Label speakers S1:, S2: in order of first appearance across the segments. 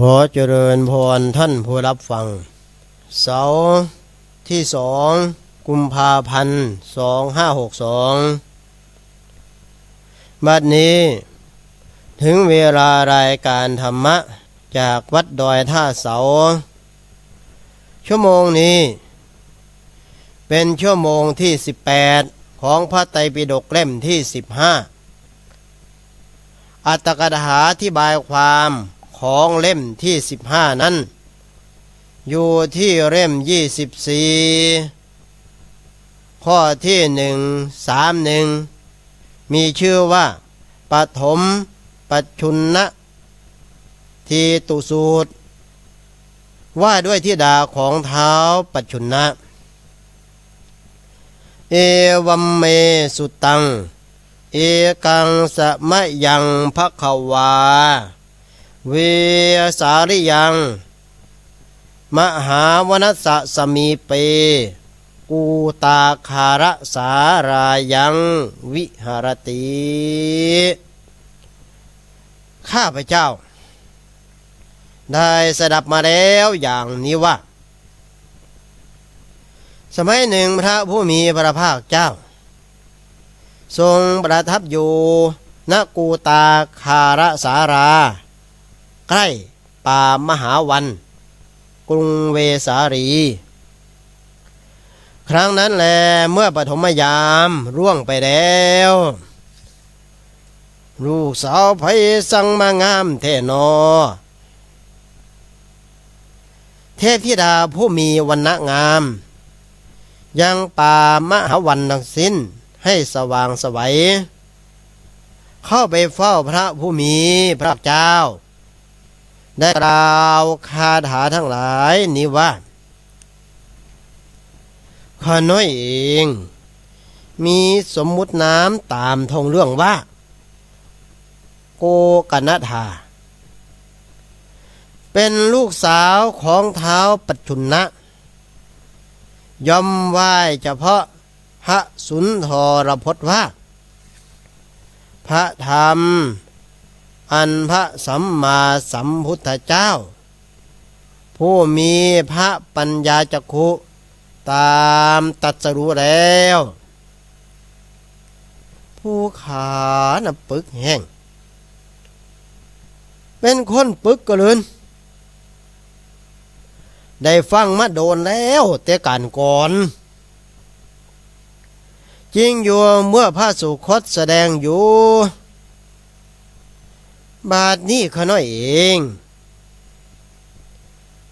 S1: ขอเจริญพรท่านผู้รับฟัง เสาร์ที่สองกุมภาพันธ์สองห้าหกสองบัดนี้ ถึงเวลารายการธรรมะ จากวัดดอยท่าเสา ชั่วโมงนี้ เป็นชั่วโมงที่18ของพระไตรปิฎกเล่มที่15อัตถกถาที่บายความ ของเล่มที่ 15 นั้น อยู่ที่เล่ม 24 ข้อที่หนึ่งสามหนึ่งมีชื่อว่าปฐมปัจชุนนะทีตุสูตร ว่าด้วยที่ดาของเท้าปัจชุนนะเอวัมเมสุตัง เอกังสมะยังภะคะวา เวสาริยัง มหาวนัสสะสมีเป กูตาคาระสารายังวิหารติ ข้าพเจ้า ได้สดับมาแล้วอย่างนี้ว่า สมัยหนึ่งพระผู้มีพระภาคเจ้า ทรงประทับอยู่ณกูตาคารสารา ใกล้ป่ามหาวัน กรุงเวสารีครั้งนั้นแลเมื่อปฐมยามร่วงไปแล้ว ลูกสาวไพสังมางามเทนอ เทพธิดาผู้มีวันณะงาม ยังป่ามหาวันทั้งสิ้นให้สว่างสวัยเข้าไปเฝ้าพระผู้มีพระเจ้า ได้กล่าวคาถาทั้งหลายนี้ว่าข้าน้อยเอง มีสมมุติน้ำตามทงเรื่องว่า โกกนธาเป็นลูกสาวของเท้าปัจจุนนะย่อมไหว้เฉพาะพระสุนทรพจน์ว่า พระธรรม อันพระสัมมาสัมพุทธเจ้า ผู้มีพระปัญญาจักขุตามตัดสรู้แล้ว ผู้ขานะปึกแห้ง เป็นคนปึกก็เลยได้ฟังมาโดนแล้วแต่การก่อน จริงอยู่เมื่อพระสุคตแสดงอยู่ บาทนี้ขน้อยเอง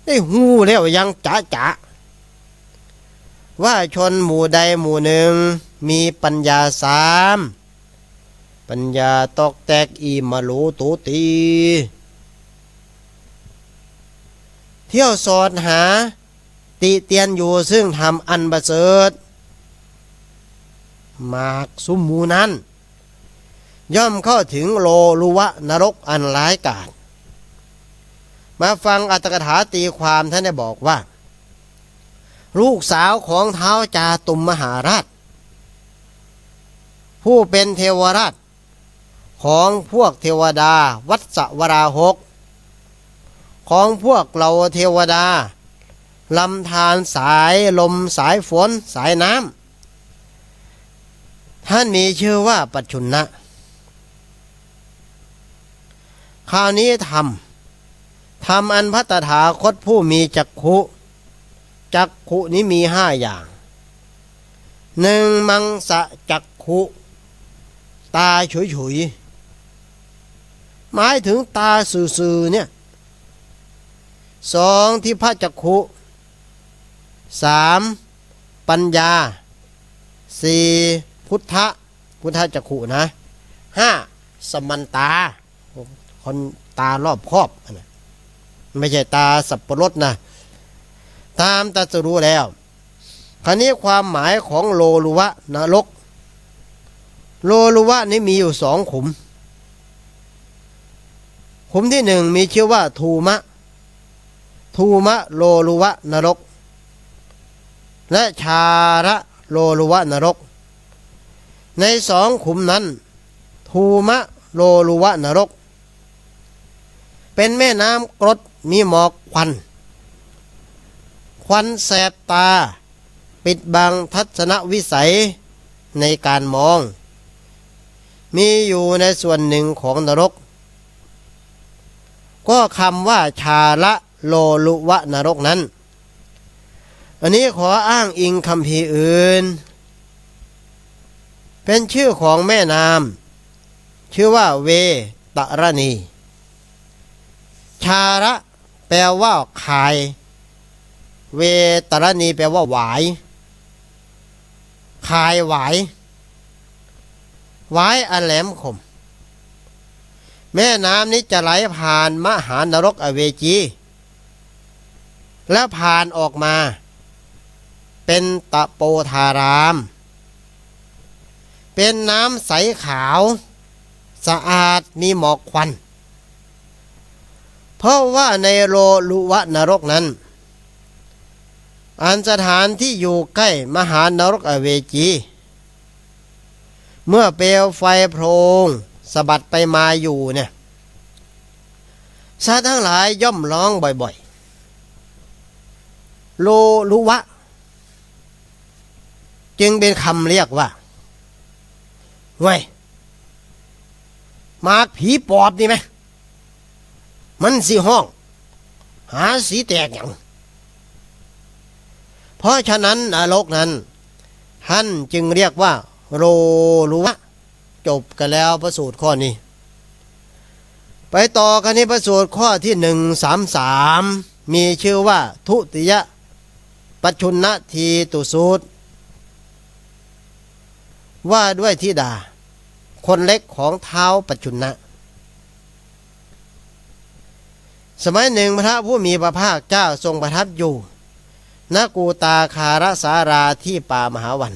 S1: ได้หูแล้วยังจ๋าจ๋าว่าชนหมู่ใดหมู่หนึ่ง มีปัญญาสาม ปัญญาตอกแตกอีมาโลตูตี เที่ยวสอดหา ติเตียนอยู่ซึ่งทำอันประเสริฐมากสุมมูนั้น ย่อมเข้าถึงโลลุวะนรกอันร้ายกาจมาฟังอัตถกถาตีความท่านได้บอกว่า ลูกสาวของเท้าจาตุมมหาราช ผู้เป็นเทวราช ของพวกเทวดาวัดสวราหก ของพวกเราเทวดาลำธารสายลมสายฝนสายน้ำท่านมีชื่อว่าปัจจุนนะ คราวนี้ทำทำอันพัตถาคตผู้มีจักขุจักขุนี้มีห้าอย่างหนึ่งมังสะจักขุตาฉุยฉุยๆหมายถึงตาสื่อๆเนี่ยสองที่พระจักขุสามปัญญาสี่พุทธพุทธจักขุนะห้าสมันตา คนตารอบครอบนะไม่ใช่ตาสับปะรดนะตามตัดสรู้แล้ว คราวนี้ความหมายของโลลุวะนรก โลลุวะนี้มีอยู่สองขุม ขุมที่หนึ่งมีชื่อว่าทูมะ ทูมะโลลุวะนรก และชาระโลลุวะนรก ในสองขุมนั้น ทูมะโลลุวะนรก เป็นแม่น้ำกรดมีหมอกควัน ควันแสบตา ปิดบังทัศนวิสัยในการมอง มีอยู่ในส่วนหนึ่งของนรก ก็คำว่าชาละโลลุวะนรกนั้น อันนี้ขออ้างอิงคำพีอื่น เป็นชื่อของแม่นามชื่อว่าเวตระณี ชาระ แปลว่าคาย เวตรณีแปลว่าหวายคายหวายหวายอันแหลมคม แม่น้ำนี้จะไหลผ่านมหานรกอเวจี แล้วผ่านออกมา เป็นตะโปธาราม เป็นน้ำใสขาว สะอาดมีหมอกควัน เพราะว่าในโลลุวะนรกนั้น อันสถานที่อยู่ใกล้มหานรกอเวจี เมื่อเปลวไฟโพรงสะบัดไปมาอยู่เนี่ยสัตว์ทั้งหลายย่อมร้องบ่อยๆ โลลุวะ จึงเป็นคำเรียกว่าเว้ยมาผีปอบนี่ไหม มันสิห้อง หาสีแตกอย่างเพราะฉะนั้นนรกนั้น ท่านจึงเรียกว่า โรลุวะจบกันแล้วประสูตรข้อนี้ ไปต่อกันนี้ประสูตรข้อที่หนึ่งสามสามมีชื่อว่า ทุติยปัจชุนทีตุสูตร ว่าด้วยทิดา คนเล็กของเท้าปัจจุนนะ สมัยหนึ่งพระผู้มีพระภาคเจ้าทรงประทับอยู่ณกูตาคารสาราที่ป่ามหาวัน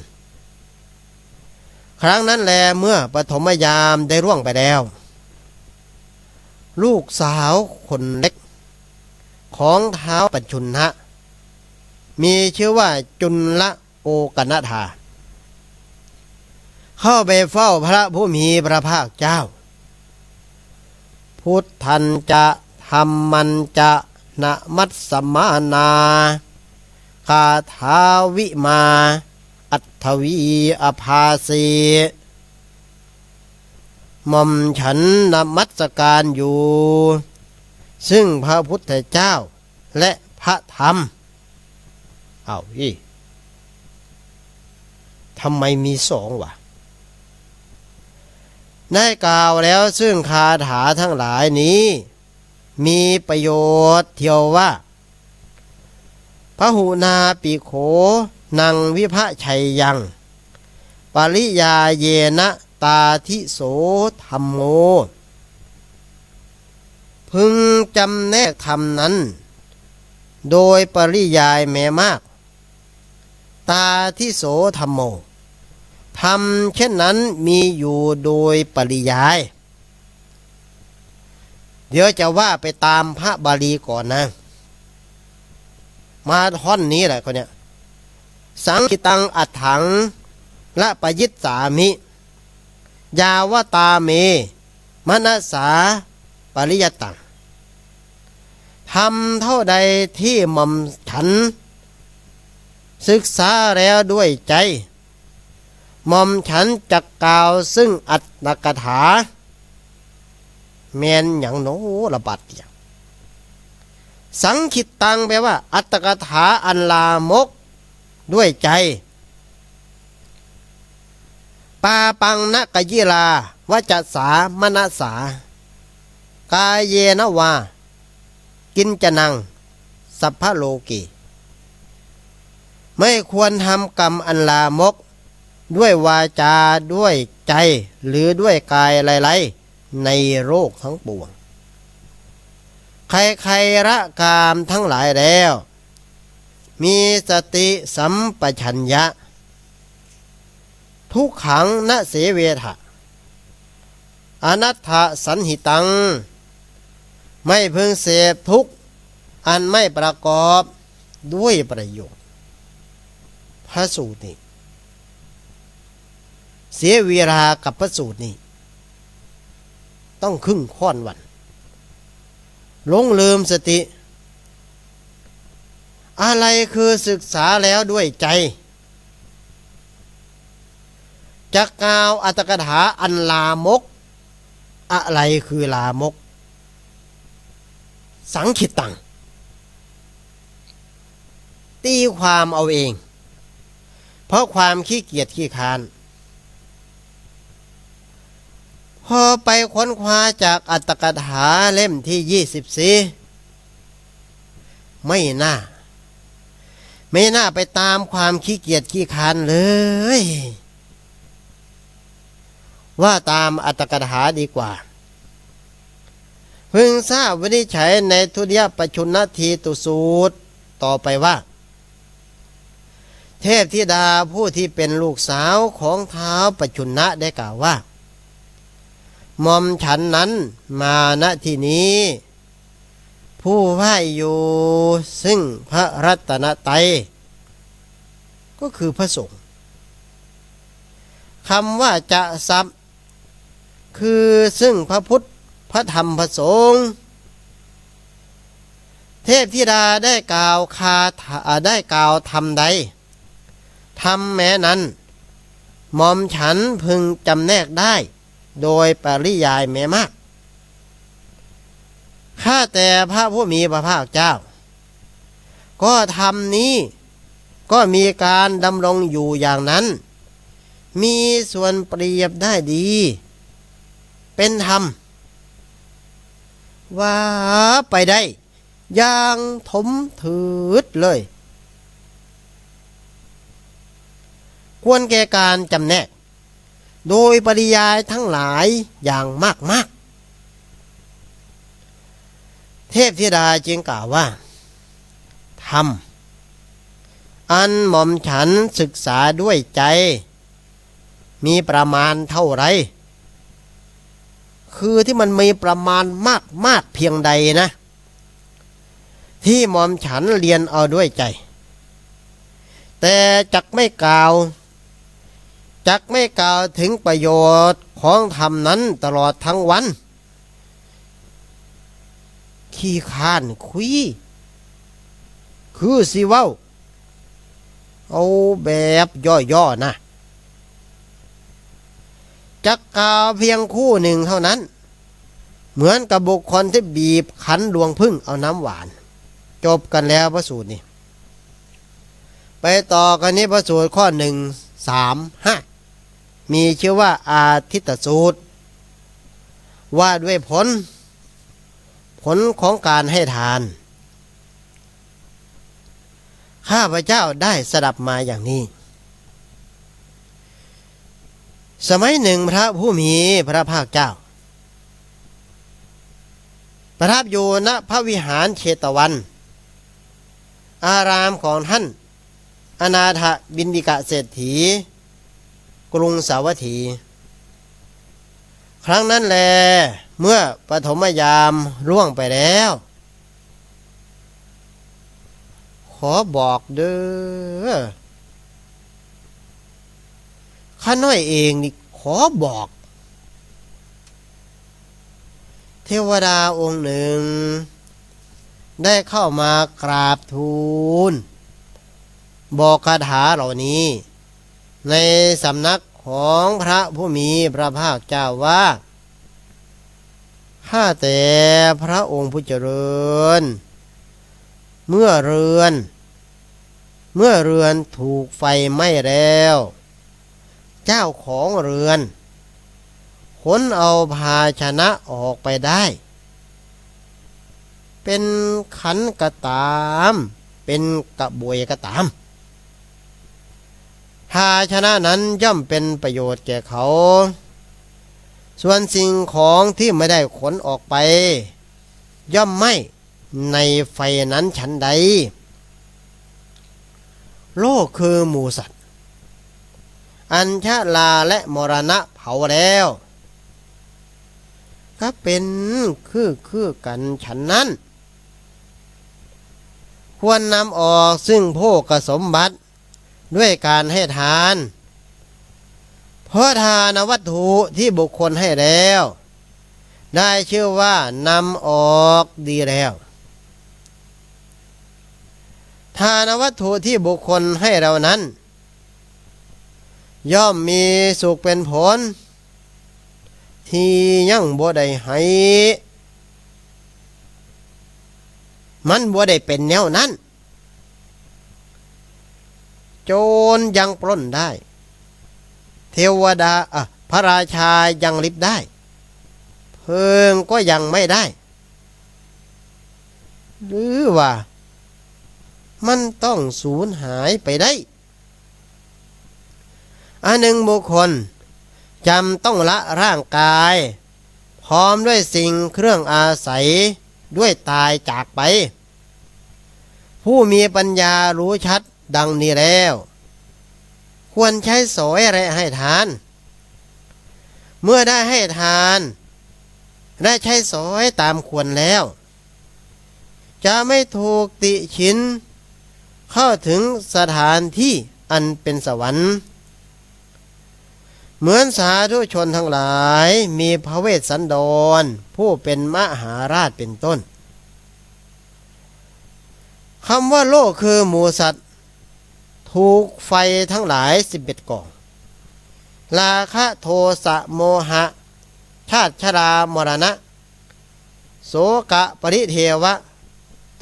S1: ครั้งนั้นแลเมื่อปฐมยามได้ร่วงไปแล้ว ลูกสาวคนเล็ก ของเท้าปัจจุนนะมีชื่อว่าจุลละโอกนธาเข้าไปเฝ้าพระผู้มีพระภาคเจ้า พุทธันจะ ธรรมันจะนะมัตสมานาคาทาวิมา อัตวีอภาสีหม่อมฉันนมัสการอยู่ ซึ่งพระพุทธเจ้าและพระธรรม เอาพี่ทำไมมีสองวะได้กล่าวแล้วซึ่งคาถาทั้งหลายนี้ มีประโยชน์เที่ยวว่าพระหูนาปิโขนังวิพะชัยยัง ปริยาเยนะตาทิโสธรรมโม พึงจำแนกธรรมนั้น โดยปริยายแม้มาก ตาทิโสธรรมโมทำเช่นนั้นมีอยู่โดยปริยาย เดี๋ยวจะว่าไปตามพระบาลีก่อนนะ มาท่อนนี้แหละคนเนี้ยสังกิตังอัฏฐังละปยิตสามิ ยาวตาเม มนัสสาปริยตังทำเท่าใดที่หม่อมฉัน ศึกษาแล้วด้วยใจหม่อมฉันจักกล่าวซึ่งอัตตกถา เมนอย่างโนระบัดเดียสังคิดตังแปลว่า อัตกถาอันลามก ด้วยใจ ปาปังนะกยิลาวาจสามนัสา กายเยนวา กินจนัง สัพพโลกีไม่ควรทำกรรมอันลามก ด้วยวาจาด้วยใจ หรือด้วยกายอะไรๆ ในโรคทั้งปวง ใครๆระกามทั้งหลายแล้ว มีสติสัมปชัญญะ ทุกขังนเสเวทะอนัตถสันหิตัง ไม่พึงเสพทุกอันไม่ประกอบด้วยประโยชน์ พระสูตรนี้ เสียเวลากับพระสูตรนี้ ต้องครึ่งค่อนวันหลงลืมสติ อะไรคือศึกษาแล้วด้วยใจจักกล่าวอัตกถาอันลามก อะไรคือลามก สังขิตตัง ตีความเอาเอง เพราะความขี้เกียจขี้คาน พอไปค้นคว้าจากอัตถกถาเล่มที่ยี่สิบสี่ไม่น่า ไม่น่าไปตามความขี้เกียจขี้คานเลย ว่าตามอัตถกถาดีกว่า พึงทราบวินิจฉัยในทุติยปชุนทีตุสูตร ต่อไปว่า เทพธิดาผู้ที่เป็นลูกสาวของเท้าปชุนนะได้กล่าวว่า มอมฉันนั้นมาณที่นี้ ผู้ไหวอยู่ซึ่งพระรัตนตรัยก็คือพระสงฆ์คำว่าจะซับคือซึ่งพระพุทธพระธรรมพระสงฆ์เทพธิดาได้กล่าวคาถาได้กล่าวทำใดทำแม้นั้น มอมฉันพึงจำแนกได้ โดยปริยายแม้มาก ข้าแต่พระผู้มีพระภาคเจ้า ก็ทำนี้ก็มีการดำรงอยู่อย่างนั้น มีส่วนเปรียบได้ดี เป็นธรรม ว่าไปได้อย่างถมถืดเลย ควรแก่การจำแนก โดยปริยายทั้งหลายอย่างมากมากเทพธิดาจึงกล่าวว่าธรรมอันหม่อมฉันศึกษาด้วยใจ มีประมาณเท่าไร คือที่มันมีประมาณมากมากเพียงใดนะ ที่หม่อมฉันเรียนเอาด้วยใจ แต่จักไม่กล่าว จักไม่กล่าวถึงประโยชน์ของธรรมนั้นตลอดทั้งวัน ขี้ข้านคุย คือสิเว้า เอาแบบย่อๆนะจักกล่าวเพียงคู่หนึ่งเท่านั้น เหมือนกับบุคคลที่บีบขันดวงพึ่งเอาน้ำหวาน จบกันแล้วพระสูตรนี่ไปต่อกันนี้พระสูตรข้อหนึ่งสามห้า มีชื่อว่าอาทิตสูตร ว่าด้วยผล ผลของการให้ทาน ข้าพเจ้าได้สดับมาอย่างนี้ สมัยหนึ่งพระผู้มีพระภาคเจ้า ประทับอยู่ณพระวิหารเชตวัน อารามของท่าน อนาถบินดิกะเศรษฐี กรุงสาวัตถี ครั้งนั้นแล เมื่อปฐมยามร่วงไปแล้ว ขอบอกเด้อข้าน้อยเองนี่ขอบอก เทวดาองค์หนึ่ง ได้เข้ามากราบทูล บอกคาถาเหล่านี้ ในสำนักของพระผู้มีพระภาคเจ้าว่าข้าแต่พระองค์ผู้เจริญ เมื่อเรือน เมื่อเรือนถูกไฟไหม้แล้ว เจ้าของเรือนขนเอาภาชนะออกไปได้ เป็นขันกระตาม เป็นกระบวยกระตาม ภาชนะนั้นย่อมเป็นประโยชน์แก่เขา ส่วนสิ่งของที่ไม่ได้ขนออกไป ย่อมไม่ในไฟนั้นฉันใด โลกคือหมูสัตว์ อัญชาลาและมรณะเผาแล้วก็เป็นคือคือกันฉันนั้น ควรนำออกซึ่งโภกสมบัติ ด้วยการให้ทาน เพราะทานวัตถุที่บุคคลให้แล้ว ได้ชื่อว่านำออกดีแล้ว ทานวัตถุที่บุคคลให้เรานั้น ย่อมมีสุขเป็นผล ที่ยั่งบ่ได้ให้มันบ่ได้เป็นแนวนั้น โจรยังปล้นได้ เทวดาอะพระราชายังลิบได้ เพิงก็ยังไม่ได้ หรือว่า มันต้องสูญหายไปได้อันหนึ่งบุคคลจำต้องละร่างกาย พร้อมด้วยสิ่งเครื่องอาศัยด้วยตายจากไป ผู้มีปัญญารู้ชัด ดังนี้แล้ว ควรใช้สอยและให้ทาน เมื่อได้ให้ทาน ได้ใช้สอยตามควรแล้ว จะไม่ถูกติชินเข้าถึงสถานที่อันเป็นสวรรค์ เหมือนสาธุชนทั้งหลายมีพระเวสสันดร ผู้เป็นมหาราชเป็นต้นคำว่าโลกคือหมูสัตว์ ถูกไฟทั้งหลายสิบเอ็ดกอง ราคะโทสะโมหะ ชาติชรามรณะ โสกะปริเทวะ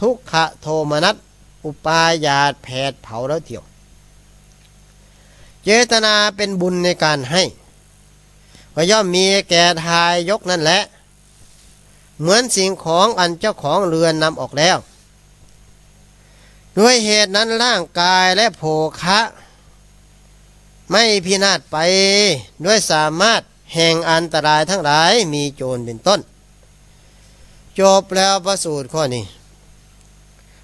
S1: ทุกขะโทมนัส อุปายาตแผดเผาแล้วเที่ยว เจตนาเป็นบุญในการให้ก็ย่อมมีแก่ทายยกนั่นแหละ เหมือนสิ่งของอันเจ้าของเรือนนำออกแล้ว ด้วยเหตุนั้นร่างกายและโภคะ ไม่พินาศไป ด้วยสามารถแห่งอันตรายทั้งหลายมีโจรเป็นต้น จบแล้วประสูตรข้อนี้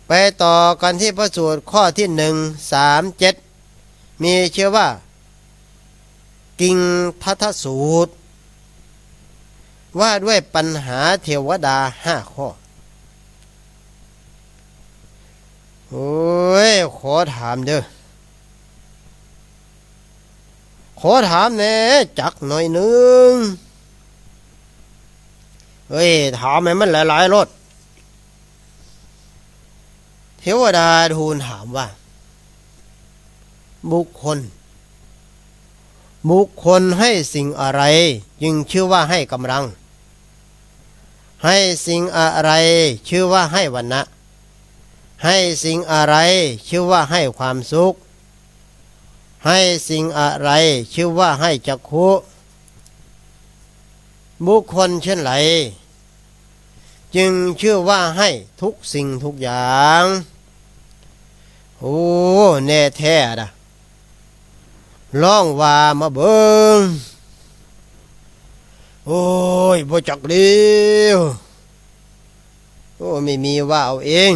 S1: ไปต่อกันที่ประสูตรข้อที่หนึ่งสามเจ็ดมีเชื่อว่า กิงทัทสูตร ว่าด้วยปัญหาเทวดาห้าข้อ โอ้ย ขอถามเด้อ ขอถามแน่จักหน่อยหนึง เฮ้ย ถามให้มันหลายๆรถเทวดาทูลถามว่า บุคคล บุคคลให้สิ่งอะไรจึงชื่อว่าให้กำลัง ให้สิ่งอะไรชื่อว่าให้วันนะ ให้สิ่งอะไรชื่อว่าให้ความสุข ให้สิ่งอะไรชื่อว่าให้จักขุบุคคลเช่นไรจึงชื่อว่าให้ทุกสิ่งทุกอย่างโอ้แน่แท้นะล่องว่ามาเบิงโอ้ยบ่จักเดียวโอ้ไม่มีว่าเอาเอง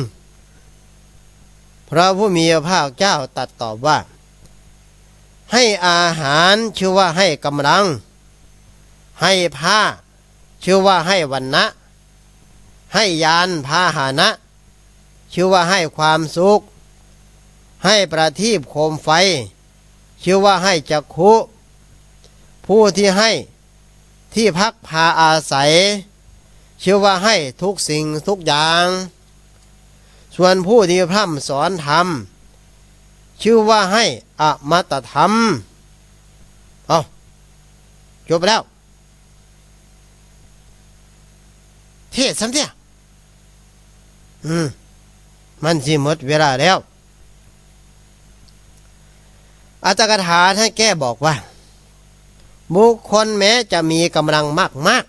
S1: พระผู้มีพระภาคเจ้าตัดตอบว่า ให้อาหารชื่อว่าให้กำลัง ให้ผ้า ชื่อว่าให้วันนะให้ยานพาหานะ ชื่อว่าให้ความสุข ให้ประทีปโคมไฟ ชื่อว่าให้จักขุผู้ที่ให้ที่พักพาอาศัย ชื่อว่าให้ทุกสิ่งทุกอย่าง ส่วนผู้ที่พร่ำสอนธรรม ชื่อว่าให้อมตะธรรม เอาจบไปแล้ว เทศซ้ำเที่ยอืม มันสิหมดเวลาแล้ว อาจารย์คาถาท่านแก้บอกว่า บุคคลแม้จะมีกำลังมากมาก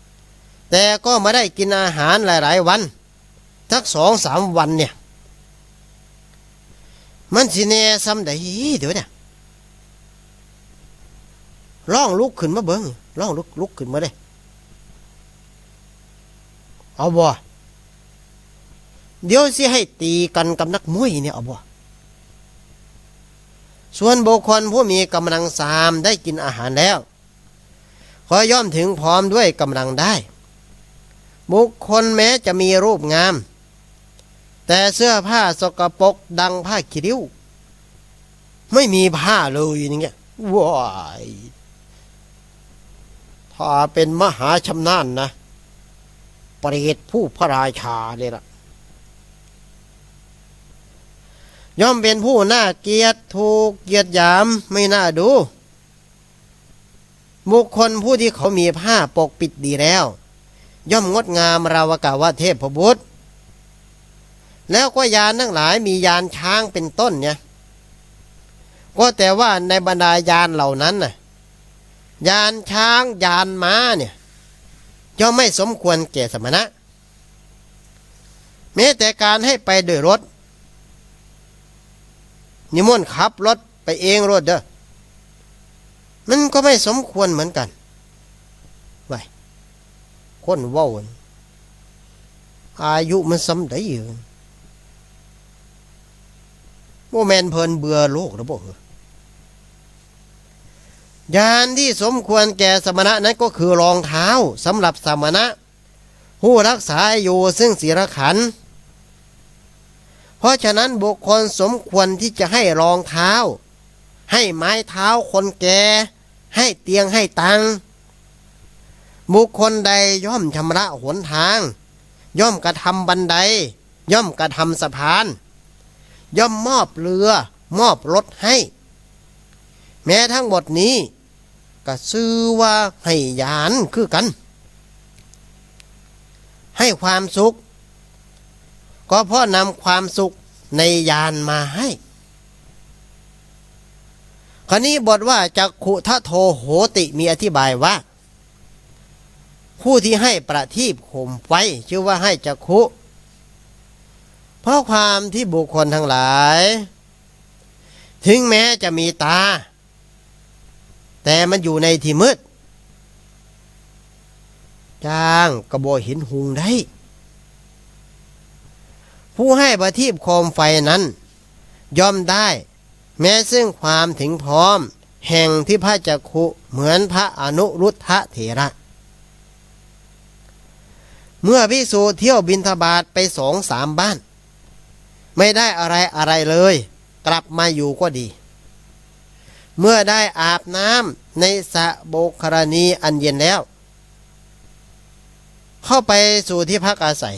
S1: ๆแต่ก็ไม่ได้กินอาหารหลาย ๆ วัน ทักสองสามวันเนี่ย มันสิแน่ซ้ำได้เดี๋ยวเนี่ยล่องลุกขึ้นมาเบิ้งล่องลุกลุกขึ้นมาเลยเอาบ่เดี๋ยวสิให้ตีกันกับนักมวยเนี่ยเอาบ่ส่วนบุคคลผู้มีกำลังสามได้กินอาหารแล้ว ขอย่อมถึงพร้อมด้วยกำลังได้ บุคคลแม้จะมีรูปงาม แต่เสื้อผ้าสกปรกดังผ้าขี้ริ้ว ไม่มีผ้าเลยอย่างเงี้ยว้ายถ้าเป็นมหาชำนาญนะเปรตผู้พระราชาเลยล่ะ ย่อมเป็นผู้น่าเกลียดถูกเกียดยามไม่น่าดู บุคคลผู้ที่เขามีผ้าปกปิดดีแล้ว ย่อมงดงามราวกาว่าเทพบุตร แล้วก็ยานทั้งหลายมียานช้างเป็นต้นเนี่ยก็แต่ว่าในบรรดายานเหล่านั้นน่ะยานช้างยานม้าเนี่ยย่อมไม่สมควรแก่สมณะแม้แต่การให้ไปโดยรถ นิมนต์ขับรถไปเองรถเด้อมันก็ไม่สมควรเหมือนกันไว้คนว้าอายุมันสำได้อยู่ โมแมนเพลินเบื่อโลกแล้วบอยานที่สมควรแก่สมณะนั้นก็คือรองเท้าสำหรับสมณะ ผู้รักษาอยู่ซึ่งศีลขัน เพราะฉะนั้นบุคคลสมควรที่จะให้รองเท้า ให้ไม้เท้าคนแก่ ให้เตียงให้ตัง บุคคลใดย่อมชำระหนทาง ย่อมกระทำบันได ย่อมกระทำสะพาน ย่อมมอบเรือ มอบรถให้ แม้ทั้งหมดนี้ก็ซื้อว่าให้ยานคือกัน ให้ความสุข ก็เพราะนำความสุขในยานมาให้ครนี้บทว่าจักขุทะโทโหติมีอธิบายว่า ผู้ที่ให้ประทีปข่มไฟชื่อว่าให้จักขุ เพราะความที่บุคคลทั้งหลาย ถึงแม้จะมีตา แต่มันอยู่ในที่มืดจ้างกระโบเห็นหุงได้ ผู้ให้ประทีปโคมไฟนั้น ย่อมได้ แม้ซึ่งความถึงพร้อม แห่งที่พระจักขุเหมือนพระอนุรุทธะเถระ เมื่อพิสูเที่ยวบินทบาทไปสองสามบ้าน ไม่ได้อะไรอะไรเลย กลับมาอยู่ก็ดี เมื่อได้อาบน้ำในสระโบกครณีอันเย็นแล้ว เข้าไปสู่ที่พักอาศัย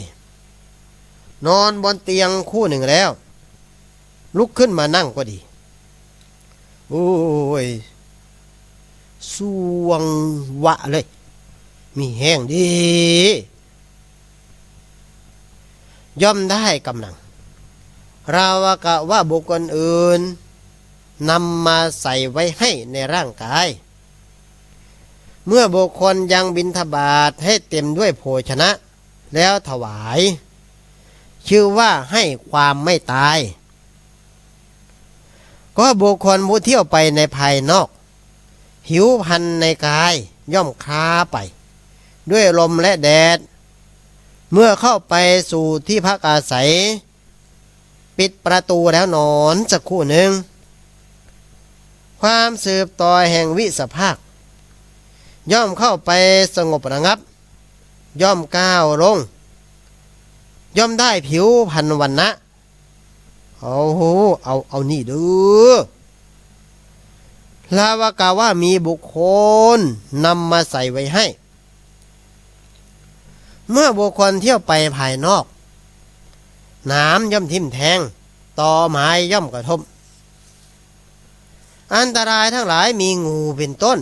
S1: นอนบนเตียงคู่หนึ่งแล้ว ลุกขึ้นมานั่งก็ดี โอ้ยสวงวะเลย มีแห้งดี ย่อมได้กำลัง ราวกะว่าบุคคลอื่นนำมาใส่ไว้ให้ในร่างกาย เมื่อบุคคลยังบินทบาทให้เต็มด้วยโภชนะ แล้วถวาย ชื่อว่าให้ความไม่ตาย ก็บุคคลผู้เที่ยวไปในภายนอก หิวพันในกายย่อมคลาไป ด้วยลมและแดด เมื่อเข้าไปสู่ที่พักอาศัย ปิดประตูแล้วนอนสักคู่หนึ่ง ความสืบต่อแห่งวิสภาค ย่อมเข้าไปสงบระงับ ย่อมก้าวลง ย่อมได้ผิวพันวันนะเอาโหเอาเอานี่ดูลาวากาว่ามีบุคคลนำมาใส่ไว้ให้ เมื่อบุคคลเที่ยวไปภายนอก น้ำย่อมทิ่มแทง ต่อไม้ย่อมกระทบ อันตรายทั้งหลายมีงูเป็นต้น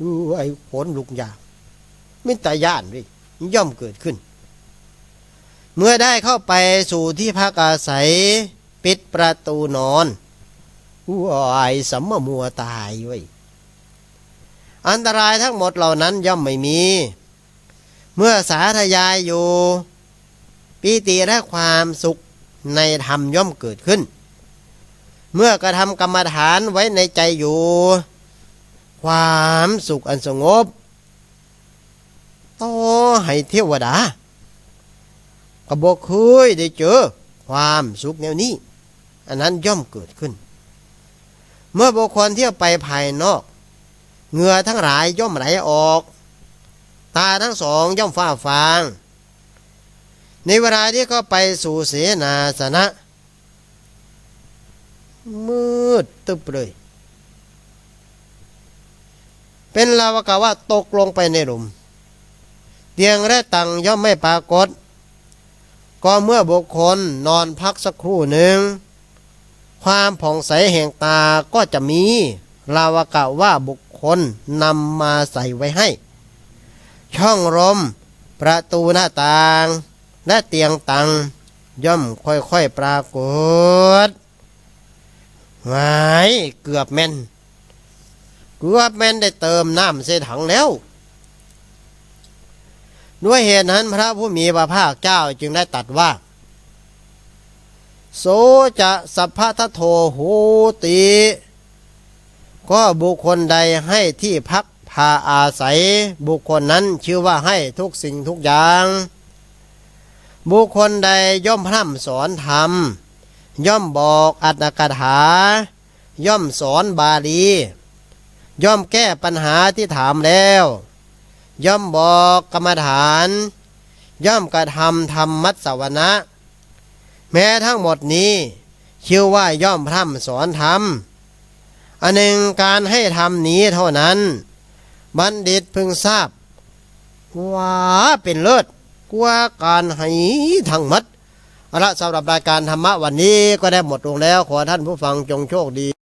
S1: ดูไอ้ขนลุกยางมิตรย่านด้วยย่อมเกิดขึ้น เมื่อได้เข้าไปสู่ที่พักอาศัย ปิดประตูนอนอู้อายสัมมัวตายไว้ยอันตรายทั้งหมดเหล่านั้นย่อมไม่มี เมื่อสาธยายอยู่ ปีติและความสุขในธรรมย่อมเกิดขึ้น เมื่อกระทำกรรมฐานไว้ในใจอยู่ ความสุขอันสงบต่อให้เทวดาก็บอกเคยได้เจอความสุขแนวนี้ อันนั้นย่อมเกิดขึ้น เมื่อบุคคลเที่ยวไปภายนอกเหงื่อทั้งหลายย่อมไหลออก ตาทั้งสองย่อมฟ้าฟาง ในเวลาที่เขาไปสู่เสนาสนะ มืดตึบเลย เป็นลาวกาว่าตกลงไปในหลุม เตียงและตังย่อมไม่ปรากฏ ก็เมื่อบุคคลนอนพักสักครู่หนึ่ง ความผ่องใสแห่งตาก็จะมีลาวกะว่าบุคคลนำมาใส่ไว้ให้ ช่องลมประตูหน้าต่าง และเตียงตังย่อมค่อยๆปรากฏหายเกือบแม่น เกือบแม่นได้เติมน้ำเสถังแล้ว ด้วยเหตุนั้นพระผู้มีพระภาคเจ้าจึงได้ตัดว่า โสจะสัพพะทโทโหติ ก็บุคคลใดให้ที่พักพาอาศัยบุคคลนั้นชื่อว่าให้ทุกสิ่งทุกอย่าง บุคคลใดย่อมพร่ำสอนธรรม ย่อมบอกอัตถกถา ย่อมสอนบาลี ย่อมแก้ปัญหาที่ถามแล้ว ย่อมบอกกรรมฐาน ย่อมกระทำธรรมมัสสวนะ แม้ทั้งหมดนี้ชื่อว่าย่อมพร่ำสอนธรรม อันหนึ่งการให้ทำนี้เท่านั้น บัณฑิตพึงทราบว่าเป็นเลิศ กว่าการให้ทั้งมัดเอาละสำหรับรายการธรรมะวันนี้ก็ได้หมดลงแล้ว ขอท่านผู้ฟังจงโชคดี